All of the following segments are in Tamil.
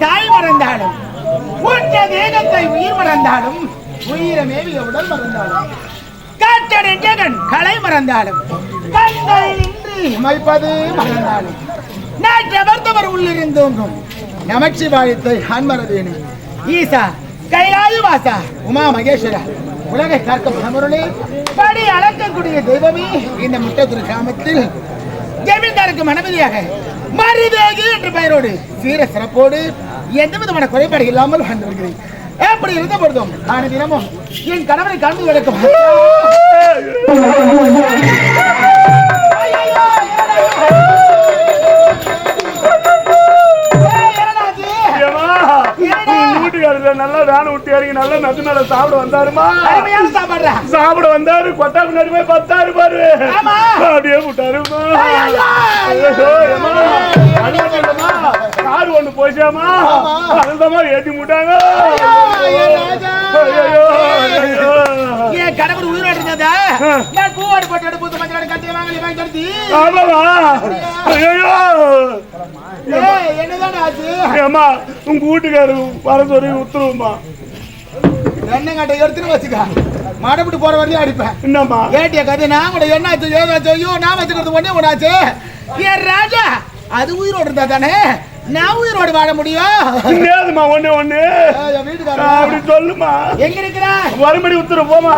தாய் மறந்தாலும் உற்ற தேகத்தை உயிர் மறந்தாலும் உயிரமேவிய உடல் மறந்தாலும் காற்றடை ஜெகன் களை மறந்தாலும் கண்கள் நின்று மைப்பது மறந்தாலும் நாட்டவர்த்தவர் உள்ளிருந்தோங்கும் நமச்சிவாயத்தை அன்மரதேனி ஈசா கைலாய வாசா உமா மகேஸ்வரா உலகை காக்கும் மனமுருளே படி அளக்கக்கூடிய தெய்வமே இந்த முட்டத்துறை கிராமத்தில் ஜமீன்தாருக்கு மனமதியாக மருதேகி என்ற பெயரோடு சீர சிறப்போடு எந்த விதமான குறைபாடு இல்லாமல் வாழ்ந்து வருகிறேன். எப்படி இருந்த பொழுதும் நான் தினமும் என் கணவனை கலந்து கிடக்கும் நல்லா வேலை விட்டு இறங்கி நல்லா மெத்து மேல சாப்பிட வந்தாருமா சாப்பிட வந்தாரு கொட்டா முன்னாடி போய் பத்தாரு பாரு. அப்படியே விட்டாருமா ஒண்ணு போச்சாமா அதுதான் ஏத்தி முட்டாங்க. கணவர் உயிரோடு இருந்ததா? நான் பூவாடு போட்டு எடுப்பு மஞ்சள் கட்டி வாங்கி வாங்கி தடுத்தி ஆமாவா? ஐயோ. என்னதான் ஆச்சு? ஏம்மா உங்க வீட்டுக்காரு வர சொல்லி உத்தரவுமா என்னங்கட்ட எடுத்துன்னு வச்சுக்க. மாடப்பட்டு போற வரையும் அடிப்பேன். என்னம்மா? ஏட்டிய கதை நான் கூட என்ன ஆச்சு ஏதாச்சும் ஐயோ நான் வச்சுக்கிறது ஒண்ணே ஒண்ணாச்சு என் ராஜா அது உயிரோடு இருந்தா தானே நான் உயிரோடு வாழ முடியும்? நேருமா ஒண்ணு ஒண்ணு. அப்படி சொல்லுமா எங்க இருக்கிற மறுபடி உத்தரவு போமா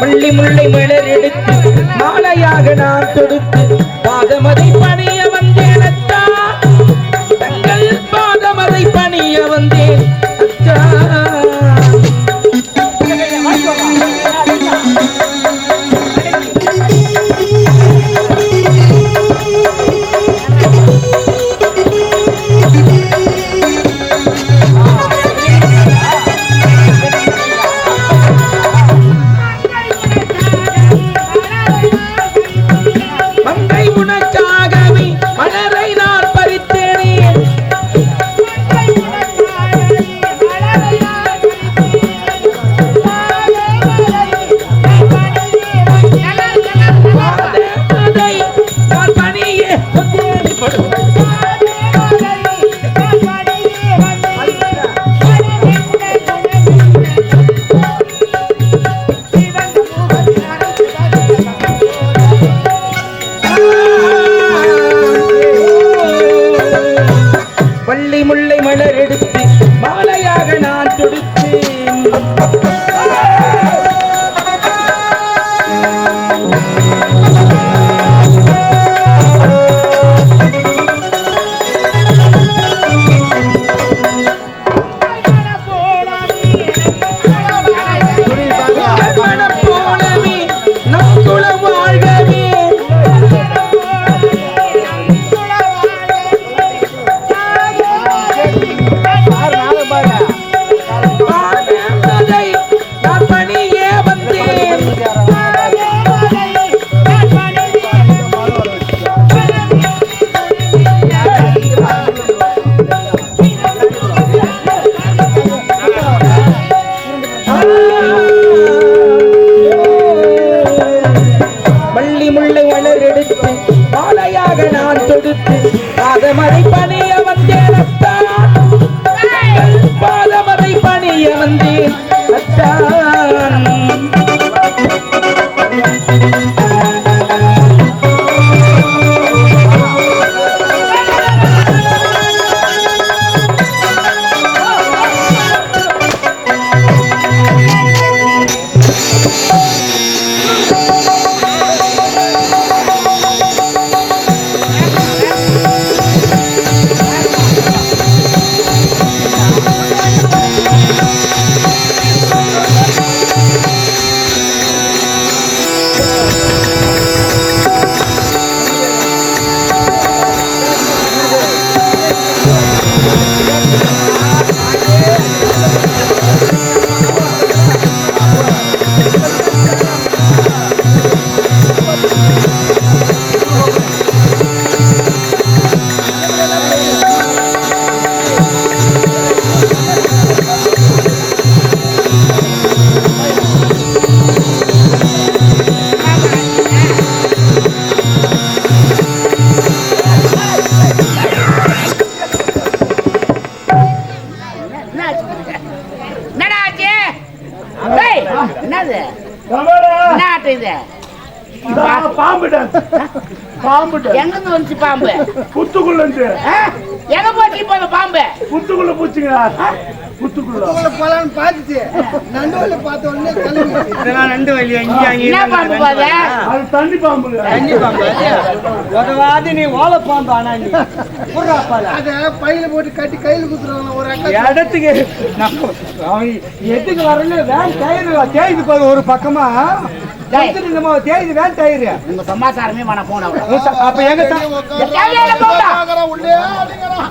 முள்ளை மலர் எடுத்து மாலையாக நான் தொடுத்து ஆட்டம் இது. நான் பாம்புட்டேன் பாம்புட்டேன் எங்க இருந்து வந்துச்சு பாம்பு? புத்துக்குள்ள இருந்து? எங்க போச்சு இப்போ பாம்பு? புத்துக்குள்ள பூச்சிங்க. புத்துக்குள்ள. போலான்னு பார்த்துச்சு. நடுவில் பார்த்த உடனே இதெல்லாம் ரெண்டு வழியா இங்கே அங்கே என்ன பாம்பு பாது அது? தண்ணி பாம்புங்க. தண்ணி பாம்பு உதவாது நீ ஓலை பாம்பு ஆனா நீ. அதை பையில போட்டு கட்டி கையில குத்துருவாங்க ஒரு அக்கா இடத்துக்கு அவன் எதுக்கு வரல? வேன் தேய்து ஒரு பக்கமா. தேய்து வேன் டயர் உங்க சமாச்சாரமே வேணாம் போன அப்ப எங்க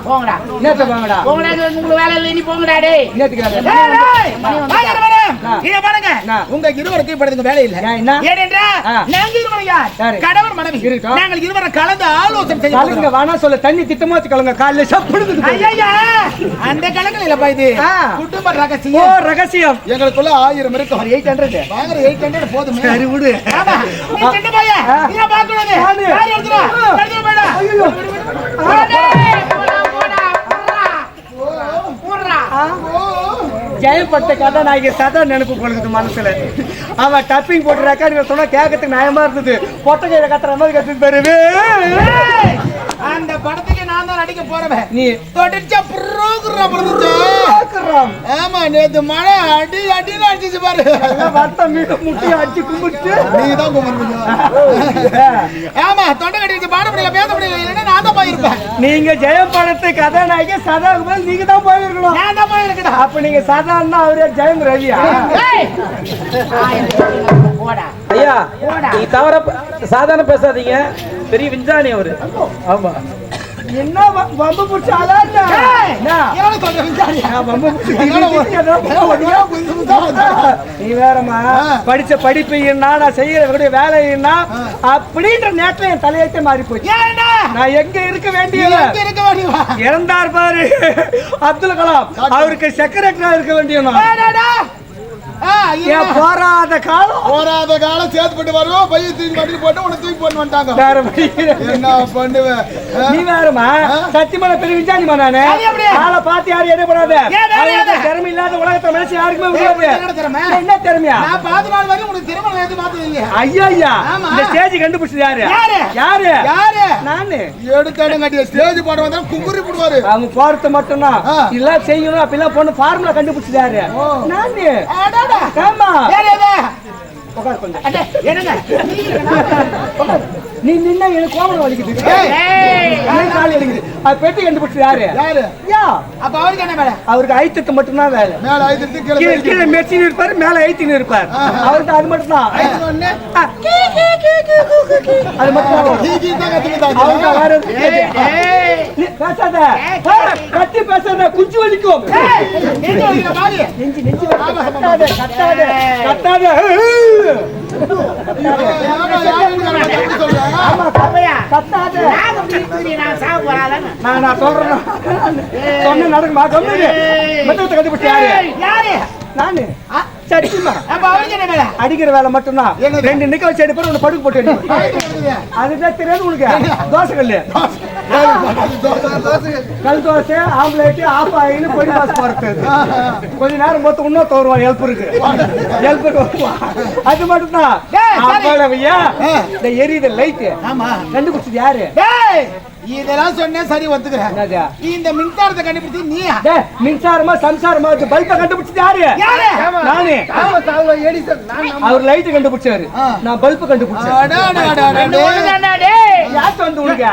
போங்கடா. போங்கடா. உங்களுக்கு வேலை இல்லை நீ போங்கடா டேய். பாருங்க. உங்க இருவருக்கும் இப்ப வேலை இல்ல? ஏனென்றா. நாங்க இருவரும் யார் யாரு? கணவன் மனைவி. இருக்கட்டும். நாங்கள் இருவரும் கலந்து ஆலோசனை செய்ய கலங்க போகிறோம். வேணா சொல்ல. தண்ணி திட்டமா வச்சுக்கலங்க காலையில சப்படுது ஐயா அந்த கணக்குல இல்லப்பா இது. குடும்ப ஓ ரகசியம். ரகசியம் எங்களுக்குள்ள ஆயிரம் இருக்கும். ஒரு எயிட் ஹண்ட்ரட் வாங்குற எயிட் ஹண்ட்ரட் போதுமே. சரி விடு. நீ போய நானு. யார் எடுத்துறா ஆ. எடுத்துற போடா ஐயோ. போடா போடா போடா போடா ஜெயப்பட்ட கதை நான் இங்க சதா நினைப்பு கொள்ளுது மனசுல. அவன் டப்பிங் போட்டுறாக்கா ரெக்கார்டிங் சொன்னா கேட்கறதுக்கு நியாயமா இருந்தது. பொட்டை கையில கத்துற மாதிரி கத்துட்டு பெருவே அந்த படத்துக்கு நான் தான் நடிக்க போறவன். நீ தொடர்ச்சா ப்ரோக்ராம். ஆமா நேத்து மழை அடி அடின்னு அடிச்சு பாரு. வத்த மீன் முட்டி அடிச்சு கும்பிட்டு. நீங்க தான் கும்பிடுங்க ஆமா தொண்டை கட்டிடுச்சு பாட முடியல பேச முடியல இல்லைன்னா நான் தான் போயிருப்பேன். நீங்க ஜெயம் படத்து கதாநாயகி சதா மேல் நீங்க தான் போயிருக்கணும். நான் தான் போயிருக்கடா அப்ப நீங்க சதான்னா அவரே ஜெயம் ரவியா? ஏய்! போடா. ஐயா. நீ தவற சாதாரண பேசாதீங்க. பெரிய விஞ்ஞானி அவரு. ஆமா. என்ன வம்பு பிடிச்ச நீ வேறம்மா. படிச்ச படிப்பு என்ன நான் செய்யக்கூடிய வேலை என்ன அப்படின்ற நேரத்துல என் தலையெழுத்தே மாறி போச்சு? நான் எங்க இருக்க வேண்டியவா? இறந்தார் பாரு. அப்துல் கலாம் அவருக்கு செக்ரட்டரியா இருக்க வேண்டியவன்? போராத காலம்? போராத காலம் சேர்த்து போட்டு வருவோம் பையன் தூக்கி வண்டியில் போட்டு உன்னை தூக்கி போட்டு வந்துட்டாங்க. இல்ல. என்ன பண்ணுவேன்? நீ வேறமா சத்தியமான பெரிய விஞ்ஞானிமா நானு? ஆளை பார்த்து யாரும் எடை போடாத ஏன் வேற அவங்களுக்கு எதை? திறமை இல்லாத உலகத்தை மனுஷன் யாருக்குமே முடியாது உனக்கு என்ன திறமை? என்ன திறமையா? நான் பார்த்த நாள் வரையும் உனக்கு திருமணம் எதுவும் பார்த்தது? ஐயா ஐயா. இந்த ஸ்டேஜ் கண்டுபிடிச்சது யாரு? யாரு? யாரு? நானு. எடுத்தாடும் கட்டிய? ஸ்டேஜ் போட வந்தா குங்குறி போடுவாரு. அவங்க போறது மட்டும்தான். ஆ. இதெல்லாம் செய்யணும் அப்படிலாம் பொண்ணு ஃபார்முலா கண்டுபிடிச்சது யாரு? நானு. அடாடா. ஆமா. என்னங்க? நீ நின்னா எனக்கு கோமணம் வலிக்குது. கால் வலிக்குது. அது பெட்டி கண்டுபிடிச்சது யாரு? யாரு? யா. அப்ப அவருக்கு என்ன வேலை? அவருக்கு ஐத்துக்கு மட்டும்தான் வேலை. மேல ஐந்து கீழே கீழே மெச்சின்னு இருப்பாரு. மேல ஐத்தின்னு இருப்பார். அவருக்கு அது மட்டும் தான் அது மட்டும் வேற பேசாத. கத்தி பேசாத. குஞ்சு வலிக்கும். நெஞ்சு? நெஞ்சு நெஞ்சு வலிக்கும். கத்தாத கத்தாத கத்தாத ஏமா, யாருக்கு நான் கத்துக்க சொல்றேன்? ஆமா அப்பையா, கத்தாத நான் அப்படி இருக்குது, நான் சாக போறாதானே? நான் நான் சொல்றேன் சொன்ன நடக்குமா கம்மிடு மெத்தத்தை கண்டுபிடிச்சு யாரு? யாரு? நானு. வேலை? அடிக்கிற வேலை மட்டும்தான். ரெண்டு நிக்க வச்சு எடுப்பாரு உன்னை படுக்க போட்டு அடிப்பாரு. அதுதான் தெரியாது உனக்கு. தோசை கல்லு கல் தோசை ஆம்லேட் ஆஃப் ஆகின்னு பொடி பாஸ் போறது கொஞ்ச நேரம் பார்த்து இன்னும் தோறுவான் ஹெல்ப்பருக்கு ஹெல்ப்பருக்கு வருவான் அது மட்டும் தான் டேய், சரி. இந்த எரியுது லைட் ஆமா. கண்டுபிடிச்சது யாரு? இதெல்லாம் சொன்னேன் சரி ஒத்துக்கிறேன். என்னது? நீ இந்த மின்சாரத்தை கண்டுபிடிச்சு டேய், மின்சாரமா சம்சாரமா இருக்கு பல்ப கண்டுபிடிச்சது யாரு? யாரு? நானே. அவர் லைட் கண்டுபிடிச்சாரு. நான் பல்ப் கண்டுபிடிச்சேன். யாத்து வந்து உனக்கு?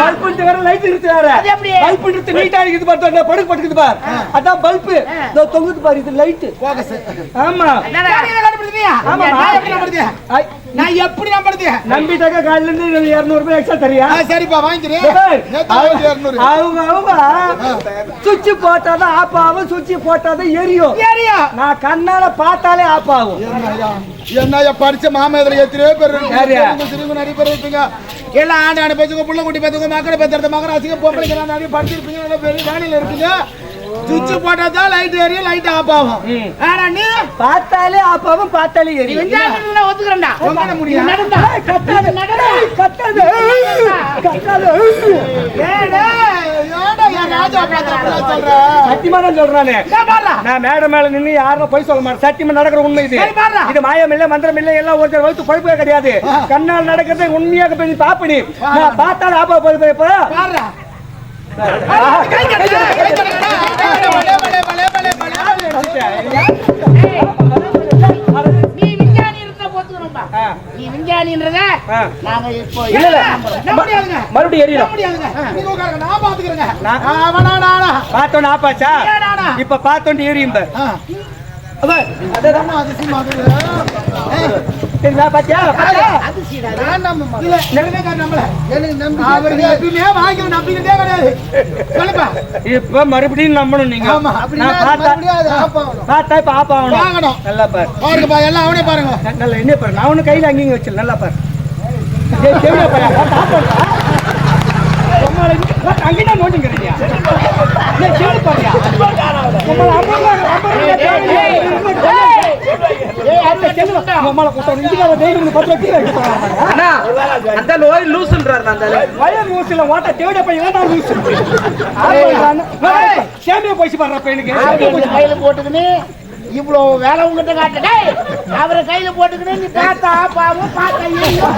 பல்ப் வேற லைட் இருக்கு வேற அது எப்படி? பல்ப் இருக்கு நீட்டா இருக்குது பாரு அந்த படுக்கு படுக்குது பாரு. அதான் பல்ப். இதோ தொங்குது பாரு இது லைட் ஆமா. ஆமா. நான் எப்படி நம்புறது? ஐ, நான் எப்படி நம்புறது? நம்பிட்டாக்க காலையில இருந்து இருநூறு ரூபாய் எக்ஸ்ட்ரா தரியா ஆ, சரிப்பா வாங்கிக்கிறேன். அவங்க அவங்க சுவிட்ச் போட்டாதான் ஆகும் சுவிட்ச் போட்டாதான் எரியும். நான் கண்ணால பார்த்தாலே ஆஃப் ஆகும் என்னய்யா படிச்ச மாமா இதுல எத்தனையோ பேர் சிறுவங்க நிறைய பேர் இருப்பீங்க எல்லாம் ஆண்டு ஆண்டு பேசுங்க புள்ள குட்டி பேசுங்க மக்களை பேசுறது மகர அசிங்க பொம்பளைங்க நிறைய படிச்சிருப்பீங்க நல்ல பெரிய வேலையில இருப்பீங்க. சுவிட்ச் போட்டா தான் லைட் எரியும் லைட் ஆஃப் ஆகும். ஆனா நீ பார்த்தாலே ஆஃப் ஆகும் பார்த்தாலே எரியும் ஒத்துக்கிறேன்டா. உட்கார முடியும் நடந்தா. ஏய், கத்தாத. ஏய், கத்தாத. ராஜா சொல்ற? சத்தியமா நான் சொல்றானே. நான் பாருடா. நான் மேடை மேல நின்னு யாரும் போய் சொல்ல மாட்டேன். சத்தியமா நடக்கிற உண்மை இது. இது மாயம் இல்ல மந்திரம் இல்ல எல்லாம் ஒருத்தர் வகுத்து பழுப்பே கிடையாது. கண்ணால் நடக்கிறது உண்மையாக போய் நீ பாப்படி நான் பார்த்தாலும் ஆப்பா போய் போய். நீ விஞ்ஞானின்றத. நாங்க இப்போ இல்ல. மறுபடியும் எரியணும். நீங்க உட்காருங்க, நான் பாத்துக்கிறேங்க. நான்- நானா. இப்ப எரியும் அதிசயமா இருக்குது. சரிங்களா பாத்தியா. இப்ப மறுபடியும் நம்பணும் நீங்க ஆமா, அப்படின்னா நான் பார்த்தா இப்ப ஆப் ஆகணும் வாங்கணும். நல்லா பாரு பாருங்கப்பா, எல்லாம் அவனே பாருங்க நல்லா என்ன பாரு நான் ஒண்ணு கையில அங்கேயும் வச்சிரு நல்லா பாரு அங்கேதான் நோண்டிங்கிறீங்க. டேய், அந்த லோய் லூசுன்றாரு அந்த. வயல் ஊசில ஓட்ட தேவையா போய் இவன்தான் லூசு. சேமியா போயிச்சு போயிச்சு. கையில போட்டுக்கின்னு இவ்வளவு வேலை உங்ககிட்ட காட்டு டேய், அவரை கையில போட்டுக்கின்னு நீ பார்த்தா பாவம் பார்த்தா ஐயோ.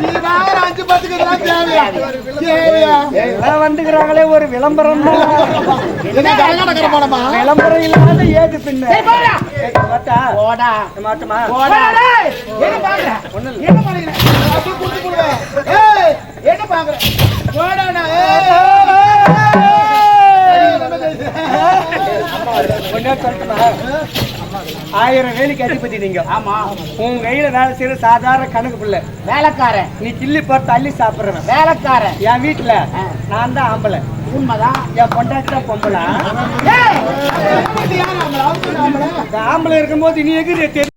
நீ வாங்குற அஞ்சு பத்துக்கு இதெல்லாம் தேவையா? தேவையா? எல்லாம் வந்துக்கிறாங்களே ஒரு விளம்பரம்? விளம்பரம் இல்லாத ஏது பின்ன போடா. மாட்டா போடா மாட்டமா போடா. என்ன பாக்குற என்ன என்ன போடாடா ஆயிரம் வேலைக்கு அதிபதி நீங்க ஆமா. உன் கையில வேலை செய்யற சாதாரண கணக்கு பிள்ளை. வேலைக்காரன். நீ கிள்ளி பார்த்து அள்ளி சாப்பிடுறவன். வேலைக்காரன். என் வீட்டுல நான் தான் ஆம்பளை. உண்மைதான். என் பொண்டாட்டி தான் பொம்பளை. ஆம்பளை இருக்கும்போது நீ எகிரி